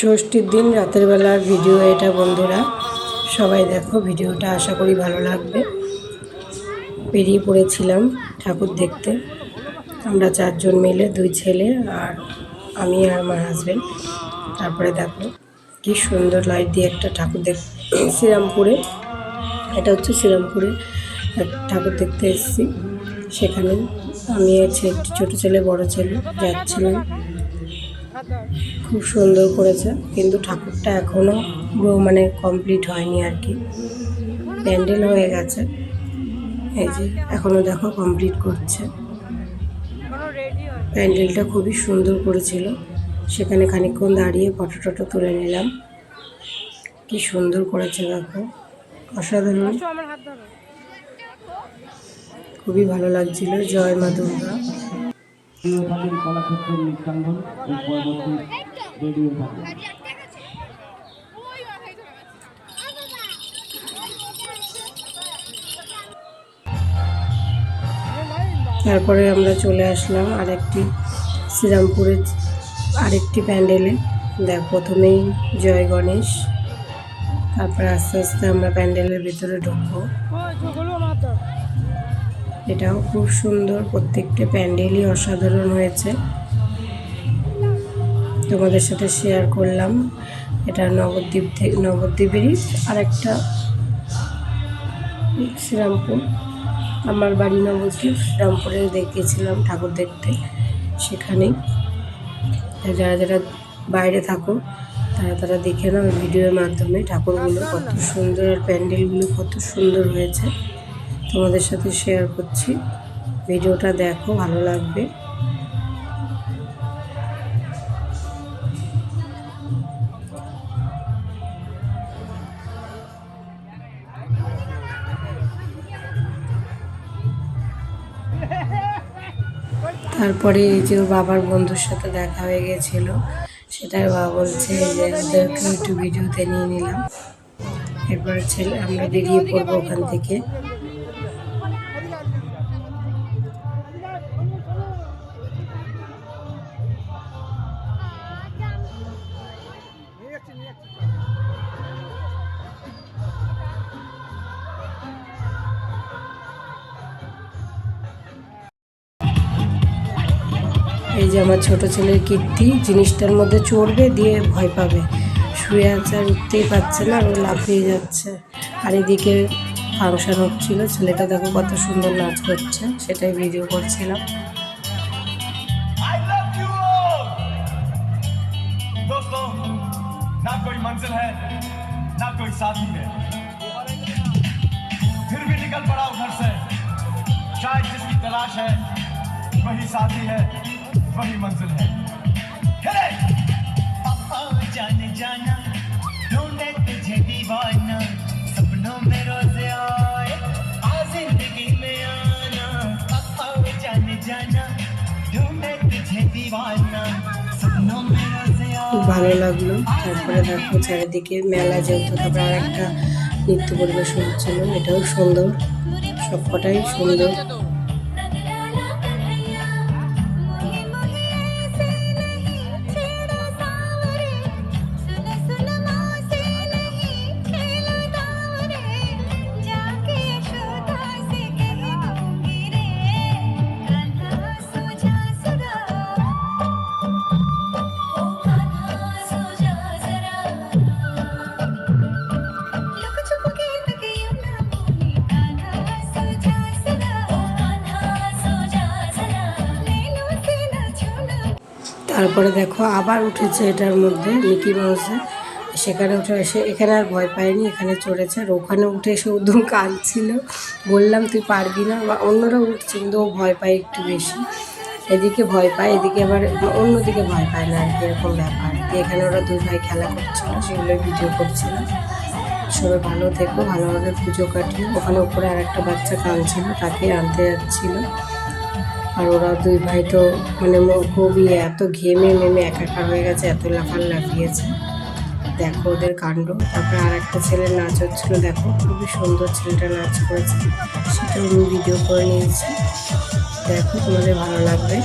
ষষ্ঠীর দিন, রাতের বেলার ভিডিও এটা বন্ধুরা। সবাই দেখো ভিডিওটা, আশা করি ভালো লাগবে। বেরিয়ে পড়েছিলাম ঠাকুর দেখতে। আমরা চারজন মিলে, দুই ছেলে আর আমি আর আমার হাজব্যান্ড তারপরে দেখো কি সুন্দর লাইট দিয়ে একটা ঠাকুর দেখ, শ্রীরামপুরে, এটা হচ্ছে শ্রীরামপুরে ঠাকুর দেখতে এসেছি। সেখানে আমি ছোটো ছেলে, বড় ছেলে যাচ্ছিলাম। খুব সুন্দর করেছে, কিন্তু ঠাকুরটা এখনও পুরো মানে কমপ্লিট হয়নি আর কি। প্যান্ডেল হয়ে গেছে। এই যে এখনও দেখো কমপ্লিট করছে। প্যান্ডেলটা খুবই সুন্দর করেছিল। সেখানে খানিকক্ষণ দাঁড়িয়ে ফটো টটো তুলে নিলাম। কি সুন্দর করেছে দেখো। অসাধারণ। খুবই ভালো লাগছিল। জয় মা দুর্গা। কলাক্ষেত্রের নৃত্যাঙ্গন এই পরবর্তী রেডিও তারপরে আমরা চলে আসলাম আরেকটি শ্রীরামপুরের আরেকটি প্যান্ডেলে। দেখ, প্রথমেই জয় গণেশ। তারপরে আস্তে আস্তে আমরা প্যান্ডেলের ভিতরে ঢুকবো। এটাও খুব সুন্দর, প্রত্যেকটা প্যান্ডেলই অসাধারণ হয়েছে। তোমাদের সাথে শেয়ার করলাম। এটা নবদ্বীপ থেকে নবদ্বীপেরই আরেকটা শ্রীরামপুর। আমার বাড়ি নবদ্বীপ, শ্রীরামপুরে দেখেছিলাম ঠাকুর দেখতে সেখানেই। যারা যারা বাইরে থাকো, তারা তারা দেখে নাও ভিডিওর মাধ্যমে ঠাকুরগুলো কত সুন্দর আর প্যান্ডেলগুলো কত সুন্দর হয়েছে। তোমাদের সাথে শেয়ার করছি। ভিডিওটা দেখো, ভালো লাগবে। তারপরে এই যে বাবার বন্ধুর সাথে দেখা হয়ে গেছিল, সেটাই বাবা বলছে যে ওদেরকে একটু ভিডিওতে নিয়ে নিলাম। এরপরে ছেলে আমরা বেরিয়ে পড়ব ওখান থেকে। এই যে আমার ছোট ছেলের কীর্তি জিনিসটার মধ্যে চড়বে দিয়ে ভয় পাবে শুয়ে আছে আর উঠতেই পারছে না আর ও লাফিয়ে যাচ্ছে আর এদিকে ফাংশন হচ্ছিল ছেলেটা দেখো কত সুন্দর নাচ করছে সেটাই ভিডিও করছিলাম I love you all. दोस्तों ना कोई मंजिल है ना कोई साथी है फिर भी निकल पड़ा घर से शायद जिसकी तलाश है वही साथी है वही मंजिल है खेले पापा जान जाना ढूंढे तुझे दीवाना सपनों में रोज आए आ जिंदगी में आना पापा जान जाना ढूंढे तुझे दीवाना सपनों में रोज খুব आए ভালো লাগলো তারপরে দেখো চারিদিকে মেলা যেহেতু তারপরে আর একটা নৃত্য পরিবেশন হচ্ছিল এটাও সুন্দর সবকটাই সুন্দর তারপরে দেখো আবার উঠেছে এটার মধ্যে মিকি মাউসে। সেখানে উঠে এসে, এখানে আর ভয় পায়নি এখানে চড়েছে। আর ওখানে উঠে এসে উদম কাঁদছিল। বললাম, তুই পারবি না? বা অন্যরা উঠছে, কিন্তু ও ভয় পায় একটু বেশি। এদিকে ভয় পায়, এদিকে আবার অন্যদিকে ভয় পায় না, আর কি এরকম ব্যাপার। এখানে ওরা দুই ভাই খেলা করছিল সেগুলো ভিডিও করছিল। সবাই ভালো থেকো, ভালোভাবে পুজো কাটিয়ে ওখানে উপরে আর একটা বাচ্চা কাঁদছিল তাকে আনতে যাচ্ছিল। আর ওরা দুই ভাই তো মানে খুবই এত ঘেমে মেমে একাকার হয়ে গেছে, এত লাফান লাফিয়েছে। দেখো ওদের কাণ্ড। তারপরে আর একটা ছেলের নাচ হচ্ছিল, দেখো খুবই সুন্দর ছেলেটা নাচ করেছে। সেটা আমি ভিডিও করে নিয়েছি। দেখো তোমাদের ভালো লাগবে।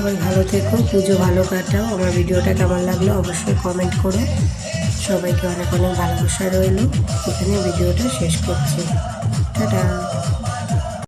সবাই ভালো থেকো, পুজো ভালো কাটাও। আমার ভিডিওটা কেমন লাগল অবশ্যই কমেন্ট করো। সবাইকে অনেক অনেক ভালোবাসা রইল। এখানে ভিডিওটা শেষ করছি। টাটা।